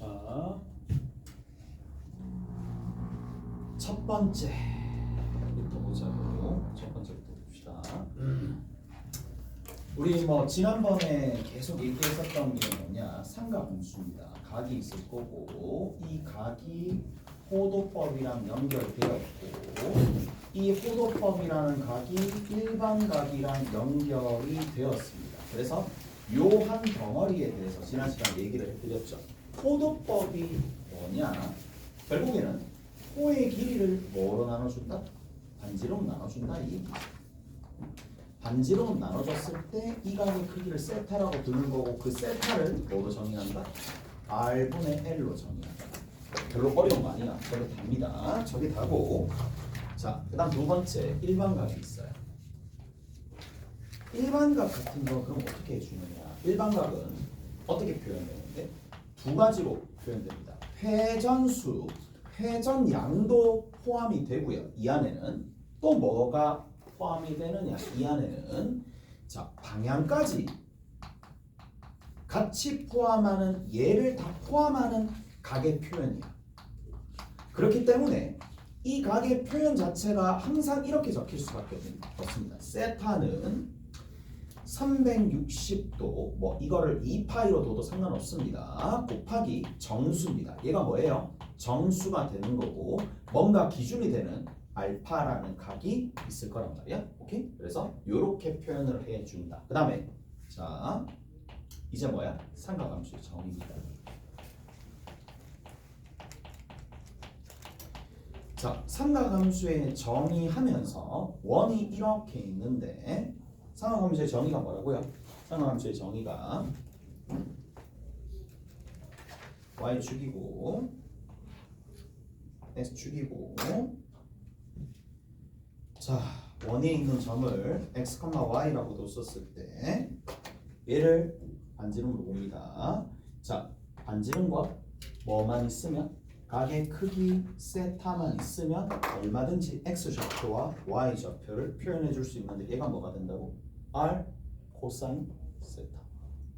자, 첫 번째부터 보자고. 첫 번째부터 봅시다. 우리 뭐 지난번에 계속 얘기했었던 게 뭐냐 삼각함수입니다. 각이 있을 거고 이 각이 호도법이랑 연결되어 있고 이 호도법이라는 각이 일반 각이랑 연결이 되었습니다. 그래서 요 한 덩어리에 대해서 지난 시간에 얘기를 해드렸죠. 호도법이 뭐냐? 결국에는 호의 길이를 뭐로 나눠준다? 반지로 나눠준다 이. 반지로 나눠줬을 때이 각의 크기를 세타라고 두는 거고 그 세타를 뭐로 정의한다? r분의 l로 정의한다. 별로 어려운 거 아니야. 저게 답니다. 저게 다고. 자, 그 다음 두 번째 일반각이 있어요. 일반각 같은 거 그럼 어떻게 해주느냐? 일반각은 어떻게 표현되는데 두 가지로 표현됩니다. 회전수, 회전양도 포함이 되고요. 이 안에는 또 뭐가 포함이 되느냐? 이 안에는 자 방향까지 같이 포함하는 얘를 다 포함하는 각의 표현이야. 그렇기 때문에 이 각의 표현 자체가 항상 이렇게 적힐 수밖에 없습니다. 세타는 360도 뭐 이거를 2파이로 둬도 상관없습니다. 곱하기 정수입니다. 얘가 뭐예요? 정수가 되는 거고 뭔가 기준이 되는 알파라는 각이 있을 거란 말이야. 오케이? 그래서 이렇게 표현을 해 준다. 그 다음에 자 이제 뭐야? 삼각함수의 정의입니다. 자, 삼각함수의 정의하면서 원이 이렇게 있는데 삼각함수의 정의가 뭐라고요? 삼각함수의 정의가 y축이고 x축이고 자 원에 있는 점을 x, y라고 뒀었을 때 얘를 반지름으로 봅니다. 자 반지름과 뭐만 있으면 각의 크기 세타만 있으면 얼마든지 x 좌표와 y 좌표를 표현해 줄 수 있는데 얘가 뭐가 된다고? R 코사인 세타.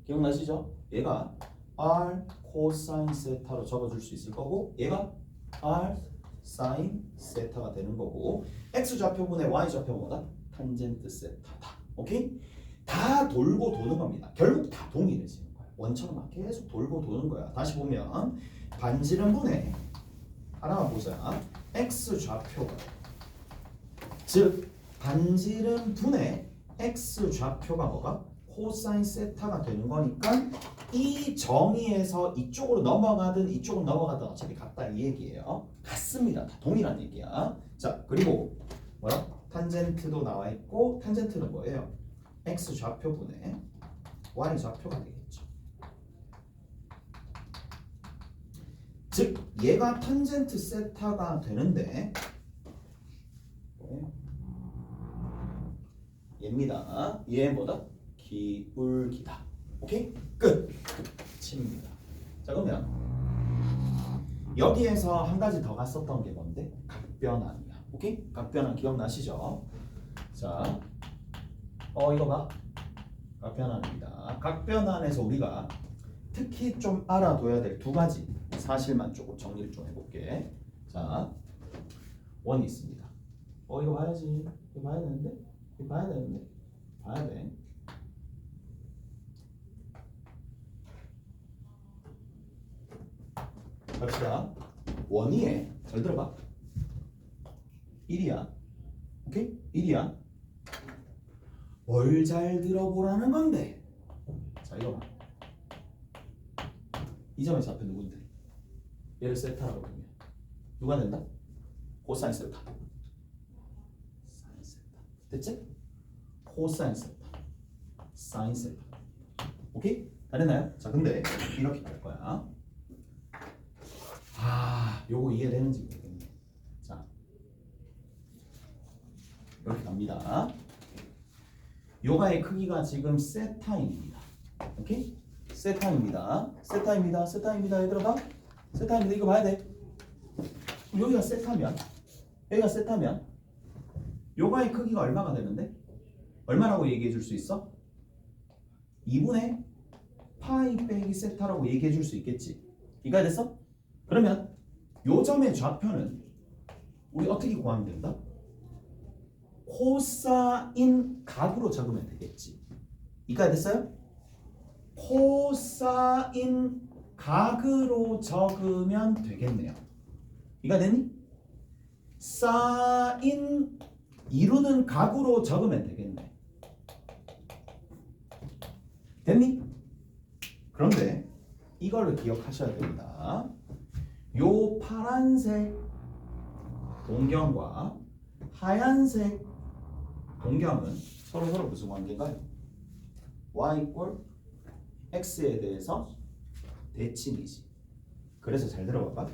기억나시죠? 얘가 r 코사인 세타로 적어줄 수 있을 거고 얘가 r 사인 세타가 되는 거고 x 좌표분의 y 좌표 뭐다? 탄젠트 세타다. 오케이? 다 돌고 도는 겁니다. 결국 다 동일해지는 거야. 원처럼 막 계속 돌고 도는 거야. 다시 보면 반지름 분의 하나만 보자. x 좌표가 즉 반지름 분의 x 좌표가 뭐가 코사인 세타가 되는 거니까 이 정의에서 이쪽으로 넘어가든 이쪽으로 넘어가든 어차피 같다 이 얘기예요. 같습니다. 다 동일한 얘기야. 자 그리고 뭐야? 탄젠트도 나와 있고 탄젠트는 뭐예요? x 좌표분의 y 좌표가 되겠죠. 즉 얘가 탄젠트 세타가 되는데 얘입니다. 얘 뭐다? 기울기다. 오케이? 끝. 칩니다. 자 그러면 여기에서 한 가지 더 갔었던 게 뭔데? 각변환이야. 오케이? 각변환 기억나시죠? 자, 어 이거 봐. 각변환입니다. 각변환에서 우리가 특히 좀 알아둬야 될 두 가지 사실만 조금 정리를 좀 해볼게. 자, 원이 있습니다. 어 이거 봐야지. 이거 봐야 되는데? 봐야 되는데? 봐야 돼. 갑시다. 원이에 잘 들어봐. 1이야. 오케이? 1이야. 뭘 잘 들어보라는 건데. 자 이거 봐. 이 점의 좌표 누군데? 얘를 세타라고 보면 누가 된다? 코사인 세타. 됐지? 코사인 세타. 사인 세타. 오케이? 다 됐나요? 자 근데 이렇게 갈 거야. 아, 요거 이해되는지 모르겠네. 자, 이렇게 갑니다. 요가의 크기가 지금 세타입니다. 오케이? 세타입니다. 세타입니다. 세타입니다. 얘들아, 세타입니다. 이거 봐야 돼. 여기가 세타면, 여기가 세타면, 요가의 크기가 얼마가 되는데? 얼마라고 얘기해 줄 수 있어? 2분의 파이 빼기 세타라고 얘기해 줄 수 있겠지. 이해가 됐어? 그러면 요 점의 좌표는 우리 어떻게 구하면 된다? 코사인 각으로 적으면 되겠지. 이해가 됐어요? 코사인 각으로 적으면 되겠네요. 이해가 됐니? 사인 이루는 각으로 적으면 되겠네. 됐니? 그런데 이거를 기억하셔야 됩니다. 요 파란색 동경과 하얀색 동경은 서로 서로 무슨 관계인가요? y 이꼴 x에 대해서 대칭이지. 그래서 잘 들어봐봐.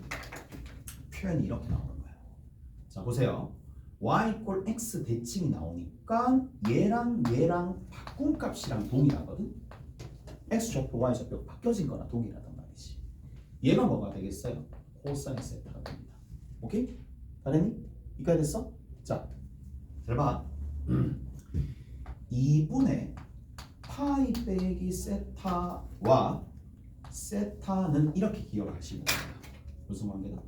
표현이 이렇게 나오는 거야. 자 보세요. Y 이꼴 x 대칭이 나오니까 얘랑 얘랑 바꿈값이랑 동일하거든. x 좌표 y 좌표 바뀌어진 거나 동일하단 말이지. 얘가 뭐가 되겠어요? 코사인 세타가 됩니다. 오케이? 다 됐니? 이까 됐어? 자, 잘 봐. 2분의 파이 빼기 세타와 세타는 이렇게 기억하시면 돼요. 무슨 관계다?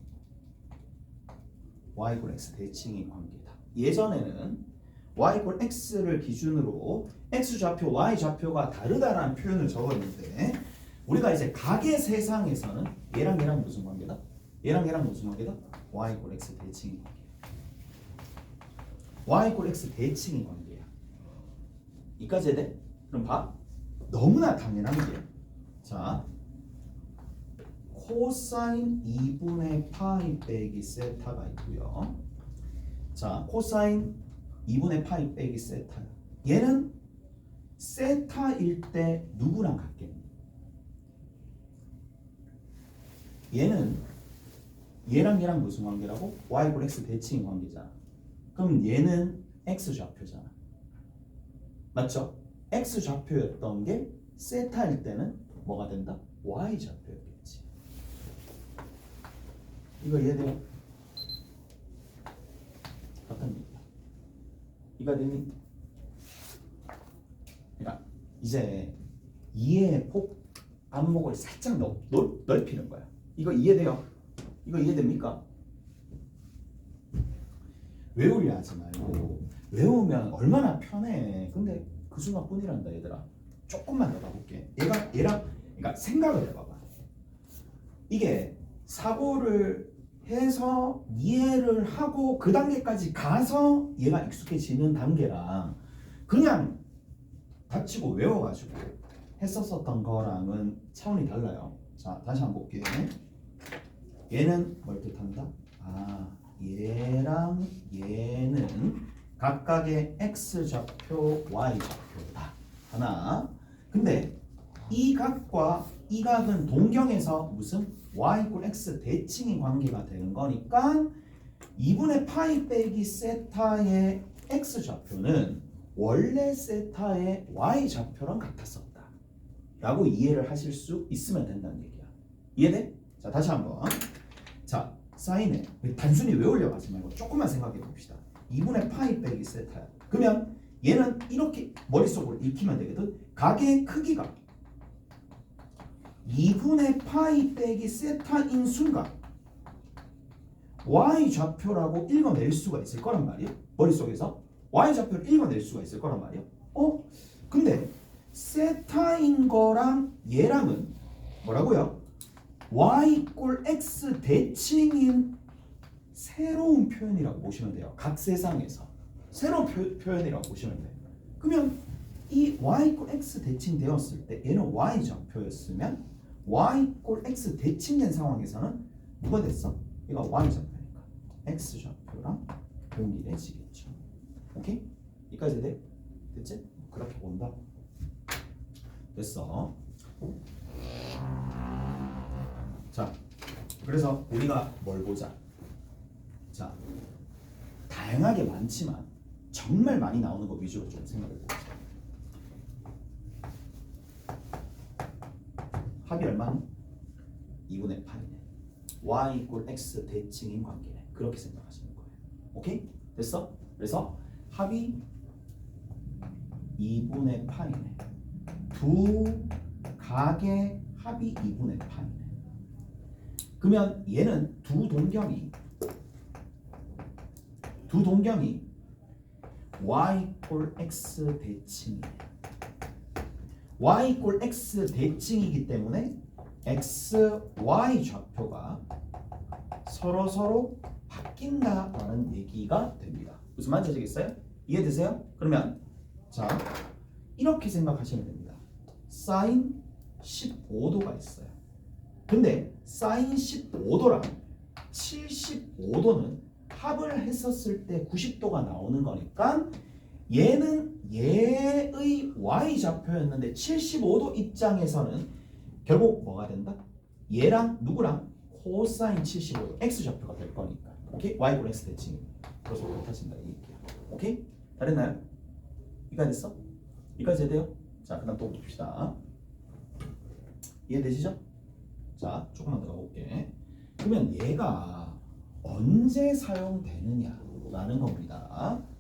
y 이퀄 x 대칭의 관계다. 예전에는 y 이퀄 x를 기준으로 x 좌표, y 좌표가 다르다라는 표현을 적었는데 우리가 이제 각의 세상에서는 얘랑 얘랑 무슨 관계다? 얘랑 얘랑 무슨 관계다? y 이퀄 x 대칭의 관계. y 이퀄 x 대칭의 관계야. 이까지 돼? 그럼 봐. 너무나 당연한 게. 자, 코사인 2분의 파이 빼기 세타가 있고요. 자, 코사인 2분의 파이 빼기 세타. 얘는 세타일 때 누구랑 같겠니? 얘는 얘랑 얘랑 무슨 관계라고? y 이퀄 x 대칭 관계잖아. 그럼 얘는 x 좌표잖아. 맞죠? x 좌표였던 게 세타일 때는 뭐가 된다? y 좌표였겠지. 이거 이해돼요? 어떤 얘기야? 이거 되니? 그러니까 이제 이해의 폭 안목을 살짝 넓, 넓, 넓히는 거야. 이거 이해돼요? 이거 이해됩니까? 외우려 하지 말고 외우면 얼마나 편해. 근데 그 순간뿐이란다 얘들아. 조금만 더 가볼게. 얘가 얘랑 그러니까 생각을 해봐봐. 이게 사고를 해서 이해를 하고 그 단계까지 가서 얘가 익숙해지는 단계랑 그냥 다치고 외워가지고 했었었던 거랑은 차원이 달라요. 자 다시 한번 볼게. 얘는 뭘 뜻한다? 아 얘랑 얘는 각각의 x 좌표, y 좌표다. 하나. 근데 이 각과 이 각은 동경에서 무슨 y 이퀄 x 대칭의 관계가 되는 거니까 2분의 파이 빼기 세타의 x 좌표는 원래 세타의 y 좌표랑 같았었다. 라고 이해를 하실 수 있으면 된다는 얘기야. 이해돼? 자, 다시 한번. 자, 사인에 단순히 외우려고 하지 말고 조금만 생각해 봅시다. 2분의 파이 빼기 세타야. 그러면 얘는 이렇게 머릿속으로 읽히면 되거든. 각의 크기가 2분의 파이 빼기 세타인 순간 y 좌표라고 읽어낼 수가 있을 거란 말이에요. 머릿속에서 y 좌표를 읽어낼 수가 있을 거란 말이에요. 어? 근데 세타인 거랑 얘랑은 뭐라고요? y 이꼴 x 대칭인 새로운 표현이라고 보시면 돼요. 각 세상에서 새로운 표, 표현이라고 보시면 돼요. 그러면 이 y 이꼴 x 대칭 되었을 때 얘는 y 좌표였으면 y 이꼴 x 대칭된 상황에서는 누가 됐어? 얘가 y 좌표니까 x 좌표랑 동일해지겠죠. 오케이? 여기까지 돼? 됐지? 그렇게 본다. 됐어. 자, 그래서 우리가 뭘 보자. 자, 다양하게 많지만 정말 많이 나오는 거 위주로 좀 생각해 보자. 합이 얼마니? 2분의 8이네. y 이꼴 x 대칭인 관계네. 그렇게 생각하시는 거예요. 오케이? 됐어? 그래서 합이 2분의 8이네. 두 각의 합이 2분의 8이네. 그러면 얘는 두 동경이 두 동경이 y 꼴 x 대칭이에 요. y 꼴 x 대칭이기 때문에 x, y 좌표가 서로 서로 바뀐다라는 얘기가 됩니다. 무슨 말인지 아시겠어요? 이해되세요? 그러면 자 이렇게 생각하시면 됩니다. 사인 15도가 있어요. 근데 사인 15도랑 75도는 합을 했었을 때 90도가 나오는 거니까 얘는 얘의 y 좌표였는데 75도 입장에서는 결국 뭐가 된다? 얘랑 누구랑 코사인 75도 x 좌표가 될 거니까 오케이? y 분 x 대칭 그래서 못하신다 이 얘기야 오케이? 다 됐나요? 이까 됐어? 이까지 돼요? 자 그다음 또 봅시다 이해되시죠? 자 조금만 더 가볼게 그러면 얘가 언제 사용되느냐 라는 겁니다 자,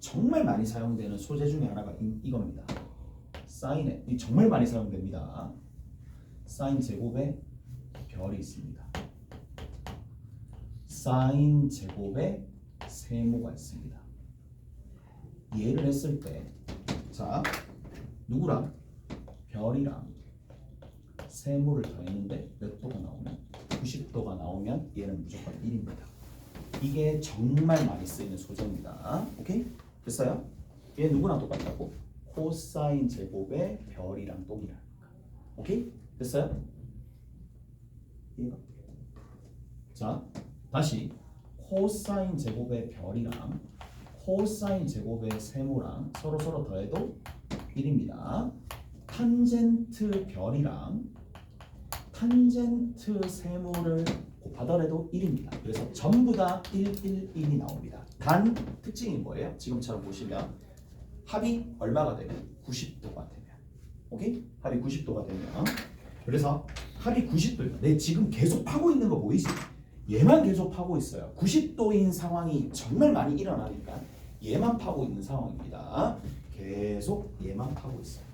정말 많이 사용되는 소재 중에 하나가 이, 이겁니다 사인에 이 정말 많이 사용됩니다 사인 제곱에 별이 있습니다. 사인 제곱에 세모가 있습니다. 얘를 했을 때, 자, 누구랑 별이랑 세모를 더했는데 몇 도가 나오면 90도가 나오면 얘는 무조건 1입니다. 이게 정말 많이 쓰이는 소재입니다. 오케이? 됐어요? 얘 누구랑 똑같다고? 코사인 제곱에 별이랑 똑이라니까. 오케이? 됐어요? 이해가? 자, 다시 코사인 제곱의 별이랑 코사인 제곱의 세모랑 서로 서로 더해도 1입니다. 탄젠트 별이랑 탄젠트 세모를 곱 하더라도 1입니다. 그래서 전부 다 1, 1, 1이 나옵니다. 단 특징이 뭐예요? 지금처럼 보시면 합이 얼마가 되면 90도가 되면 오케이? 합이 90도가 되면 그래서 합이 90도예요. 내 지금 계속 파고 있는 거 보이지? 얘만 계속 파고 있어요. 90도인 상황이 정말 많이 일어나니까 얘만 파고 있는 상황입니다. 계속 얘만 파고 있어요.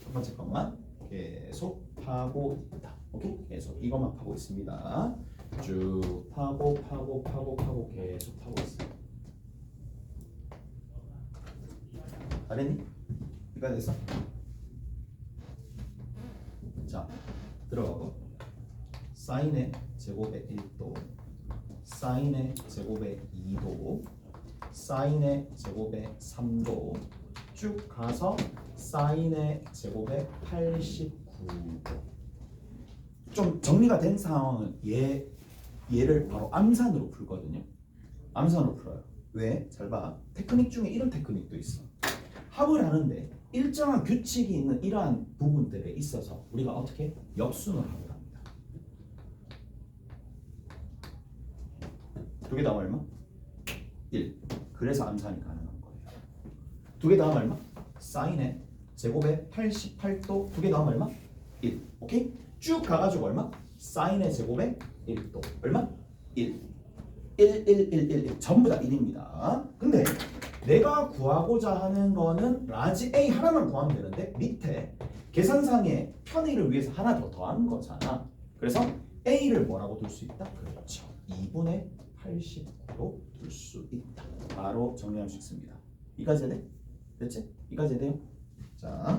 첫 번째 것만 계속 파고 있다. 오케이? 계속 이것만 파고 있습니다. 쭉 파고 파고 파고 파고 계속 파고 있어요. 잘했니? 이거 됐어? 자 들어가고 사인의 제곱의 1도 사인의 제곱의 2도 사인의 제곱의 3도 쭉 가서 사인의 제곱의 89도 좀 정리가 된 상황은 얘 얘를 바로 암산으로 풀거든요 암산으로 풀어요 왜? 잘 봐. 테크닉 중에 이런 테크닉도 있어. 합을 하는데 일정한 규칙이 있는 이러한 부분들에 있어서 우리가 어떻게 역순을 합을 합니다. 두 개 다음 얼마? 1. 그래서 암산이 가능한 거예요. 두 개 다음 얼마? 사인의 제곱의 88도 두 개 다음 얼마? 1. 오케이? 쭉 가가지고 얼마? 사인의 제곱의 1도 얼마? 1. 1, 1, 1, 1, 1 전부 다 1입니다. 근데 내가 구하고자 하는 거는 라지 A 하나만 구하면 되는데 밑에 계산상의 편의를 위해서 하나 더 더한 거잖아. 그래서 A를 뭐라고 둘 수 있다? 그렇죠. 2분의 89로 둘 수 있다. 바로 정리할 수 있습니다. 이까지 돼? 됐지? 이까지 돼요? 자,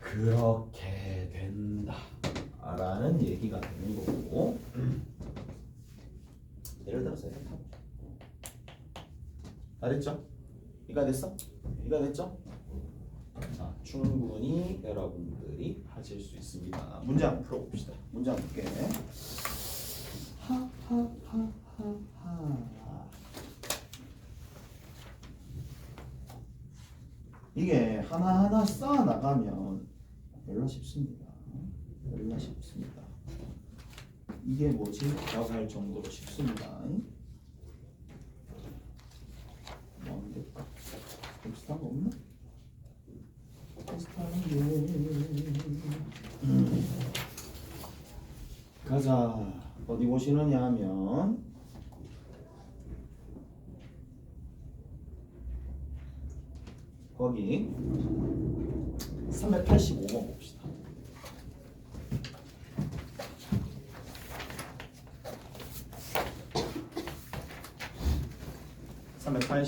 그렇게 된다. 라는 얘기가 되는 거고 예를 들어서 이렇게 하고 다 됐죠? 이가 됐어? 이가 됐죠? 자, 충분히 여러분들이 하실 수 있습니다. 문제 한번 풀어봅시다. 문제 한번 볼게. 하하하하하. 이게 하나하나 쌓아 나가면 열나 쉽습니다. 열나 쉽습니다. 이게 뭐지? 라고 할 정도로 쉽습니다. 뭐 하면 될까? 비슷한 거 없나? 비슷한 게 음. 가자 어디 보시느냐 하면 거기 385번 봅시다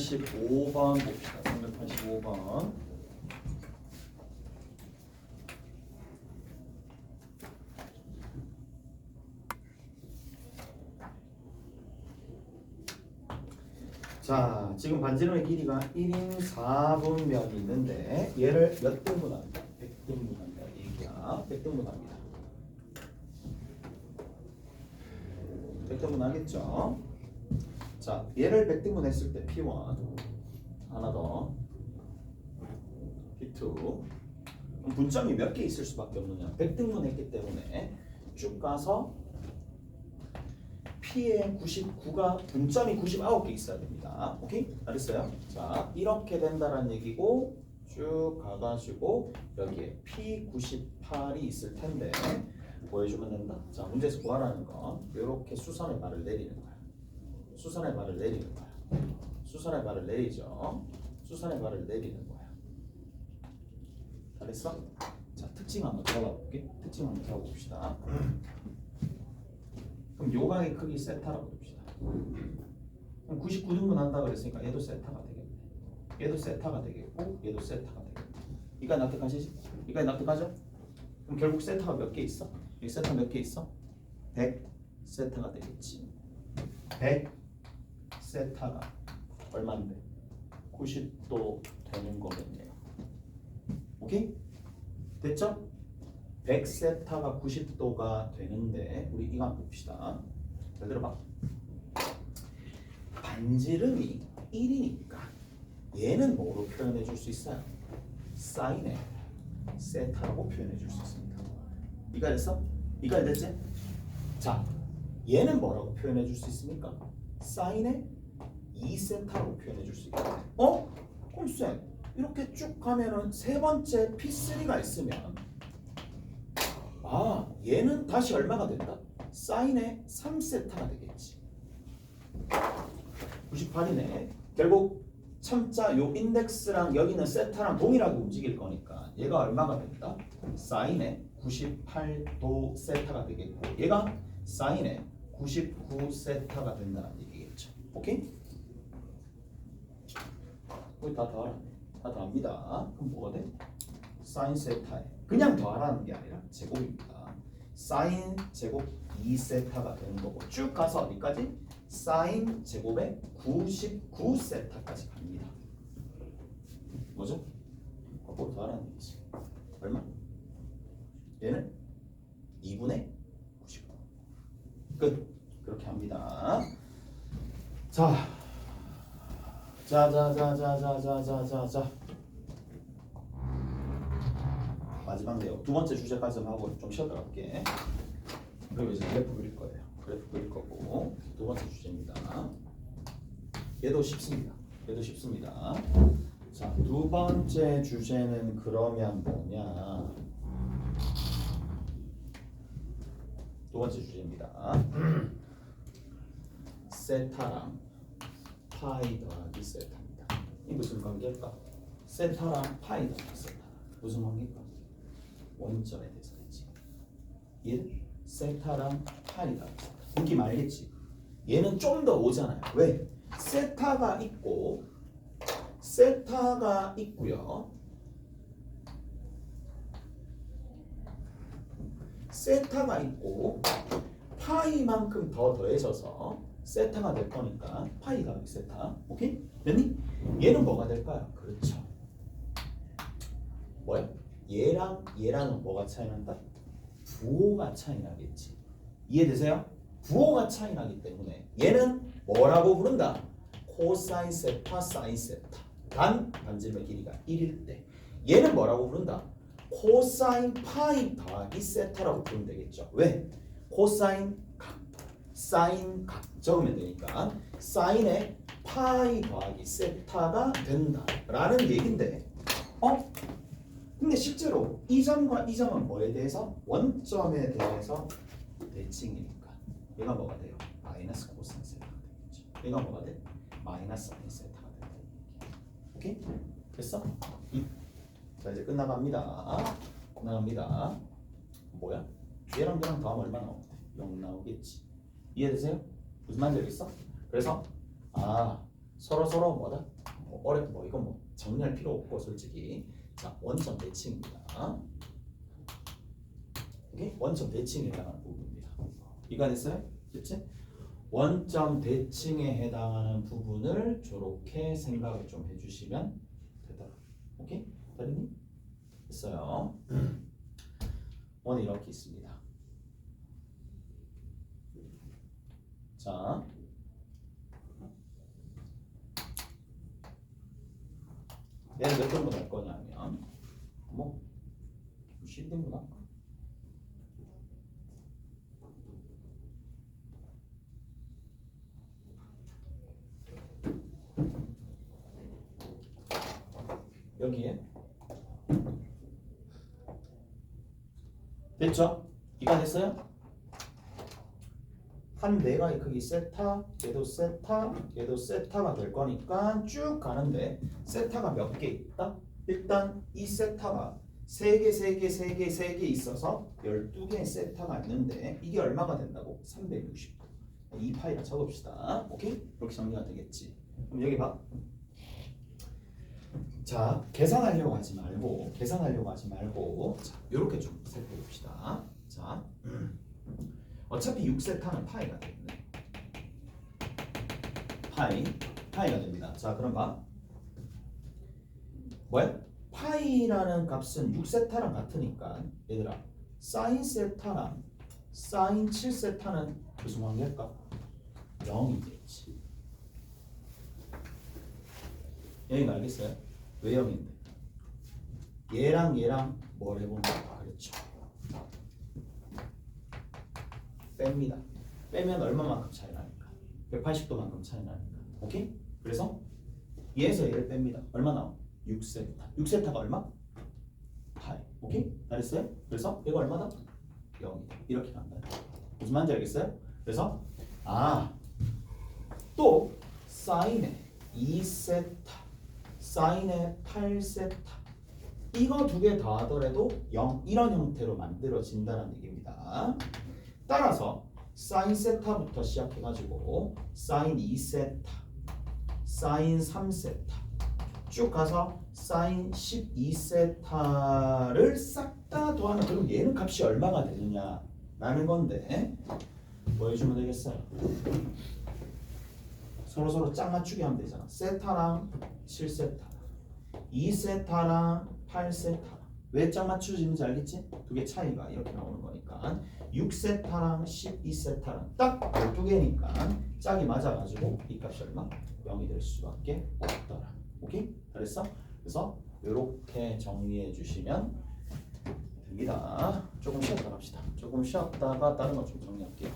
385번 봅시다. 385번. 자, 지금 반지름의 길이가 1인 4분면이 있는데 얘를 몇 등분합니까? 100등분한다. 얘기야. 100등분합니다. 100등분 하겠죠? 자, 얘를 100등분 했을 때 P1 하나 더 P2 그럼 분점이 몇 개 있을 수밖에 없느냐? 100등분 했기 때문에 쭉 가서 P의 99가 분점이 99개 있어야 됩니다. 오케이? 알았어요? 자 이렇게 된다는 얘기고 쭉 가가지고 여기에 P98이 있을 텐데 보여주면 된다? 자 문제에서 구하라는 건 이렇게 수선의 말을 내리는 거야 수선의 발을 내리는 거야. 수선의 발을 내리죠. 수선의 발을 내리는 거야. 잘했어? 자 특징 한번 들어가 볼게. 특징 한번 들어가 봅시다. 그럼 요강의 크기 세타라고 봅시다. 그럼 99등분 한다 그랬으니까 얘도 세타가 되겠네. 얘도 세타가 되겠고 얘도 세타가 되겠네. 이까지 납득하시지? 이까지 납득하죠? 그럼 결국 세타가 몇 개 있어? 이 세타 몇 개 있어? 100 세타가 되겠지. 100 세타가 얼마인데? 90도 되는 거겠네요. 오케이? 됐죠? 100 세타가 90도가 되는데 우리 이거 봅시다. 잘 들어봐. 반지름이 1이니까 얘는 뭐로 표현해 줄 수 있어요? 사인에 세타라고 표현해 줄 수 있습니다. 이가 됐어? 이가 됐지? 자, 얘는 뭐라고 표현해 줄 수 있습니까? 사인에 2세타로 표현해 줄 수 있다. 어? 그럼 쌤 이렇게 쭉 가면은 세 번째 P3가 있으면 아 얘는 다시 얼마가 된다? 사인에 3세타가 되겠지. 98이네. 결국 참자 요 인덱스랑 여기는 세타랑 동일하게 움직일 거니까 얘가 얼마가 된다? 사인에 98도 세타가 되겠고 얘가 사인에 99 세타가 된다는 얘기겠죠. 오케이? 거기 다 더하라네. 다 더합니다. 그럼 뭐가 돼? 사인 세타에 그냥 더하라는 게 아니라 제곱입니다. 사인 제곱 2세타가 되는 거고 쭉 가서 어디까지? 사인 제곱에 99세타까지 갑니다. 뭐죠? 거꾸로 더하라는 얘기지. 얼마? 얘는 2분의 99. 끝. 그렇게 합니다. 자, 자자자자자자자자 마지막 내용 두 번째 주제까지만 하고 좀 쉬었다 갈게. 그리고 이제 그래프 그릴 거예요. 그래프 그릴 거고 두 번째 주제입니다. 얘도 쉽습니다. 얘도 쉽습니다. 자, 두 번째 주제는 그러면 뭐냐? 두 번째 주제입니다. 세타랑 파이 더하기 세타입니다. 이 무슨 관계일까? 세타랑 파이 더하기 세타 무슨 관계일까? 원점에 대해서 했지. 얘 세타랑 파이 더하기 세타. 느낌 알겠지? 얘는 좀 더 오잖아요. 왜? 세타가 있고 세타가 있고요. 세타가 있고 파이만큼 더 더해져서 세타가 될 거니까 파이 더하기 세타 오케이? 됐니? 얘는 뭐가 될까요? 그렇죠 뭐야? 얘랑 얘랑은 뭐가 차이 난다? 부호가 차이 나겠지 이해되세요? 부호가 차이 나기 때문에 얘는 뭐라고 부른다? 코사인 세타 사인 세타 단 반지름의 길이가 1일 때 얘는 뭐라고 부른다? 코사인 파이 더하기 세타라고 부르면 되겠죠. 왜? 코사인 각, 사인 각 적으면 되니까 사인에 파이 더하기 세타가 된다라는 얘긴데 어? 근데 실제로 이 점과 이 점은 뭐에 대해서? 원점에 대해서 대칭이니까 얘가 뭐가 돼요? 마이너스 코사인 세타가 되겠죠. 얘가 뭐가 돼? 마이너스 사인 세타가 된다. 오케이? 됐어? 자 이제 끝나갑니다. 끝나갑니다. 뭐야? 얘랑 얘랑 더하면 얼마 나오는데? 0 나오겠지. 이해되세요? 무슨 말인지 알겠어? 그래서 아 서로 서로 뭐다? 뭐 어렵 뭐 이건 뭐 정리할 필요 없고 솔직히 자 원점 대칭입니다. 오케이 원점 대칭에 해당하는 부분입니다. 이해됐어요? 됐지? 원점 대칭에 해당하는 부분을 저렇게 생각을 좀 해주시면 되더라. 오케이? 다리님? 됐어요. 원이 이렇게 있습니다. 자, 얘는 몇 등분 할 거냐면 뭐 12등분 할까? 여기에 됐죠? 이가 됐어요? 한 내가의 크기 세타, 얘도 세타, 얘도 세타가 될 거니까 쭉 가는데 세타가 몇 개 있다? 일단 이 세타가 세 개, 세 개, 세 개, 세개 있어서 12개의 세타가 있는데 이게 얼마가 된다고? 360도. 이 파이를 적읍시다. 오케이? 이렇게 정리가 되겠지. 그럼 여기 봐. 자, 계산하려고 하지 말고 계산하려고 하지 말고 자, 이렇게 좀 살펴 봅시다. 자, 음. 어차피 6세타는 파이가 되겠네. 파이, 파이가 됩니다. 자, 그럼 봐. 뭐야? 파이라는 값은 6세타랑 같으니까 얘들아 사인 세타랑 사인 7세타는 무슨 관계일까? 0이겠지. 여기가 알겠어요? 왜 0인데? 얘랑 얘랑 뭘 해본다 그랬죠. 뺍니다. 빼면 얼마만큼 차이 나니까? 180도만큼 차이 나니까. 오케이? 그래서 얘에서 얘를 뺍니다. 얼마 나와? 6세타. 6세타가 얼마? 8. 오케이? 잘했어요? 그래서 얘가 얼마다? 0이다. 이렇게 간다. 무슨 말인지 알겠어요? 그래서 아, 또 사인의 2세타, 사인의 8세타 이거 두개 더하더라도 0 이런 형태로 만들어진다는 얘기입니다. 따라서 사인 세타부터 시작해가지고 사인 2세타, 사인 3세타 쭉 가서 사인 12세타를 싹 다 더하면 그럼 얘는 값이 얼마가 되느냐라는 건데 뭐 해주면 되겠어요? 서로 서로 짝 맞추기 하면 되잖아. 세타랑 7세타, 2세타랑 8세타. 왜 짝 맞추어지는지 알겠지? 두 개 차이가 이렇게 나오는 거니까 6세타랑 12세타랑 딱 12개니까 짝이 맞아가지고 이 값이 얼마? 0이 될 수밖에 없더라. 오케이? 잘했어? 그래서 이렇게 정리해 주시면 됩니다. 조금 쉬었다 갑시다. 조금 쉬었다가 다른 거 좀 정리할게요.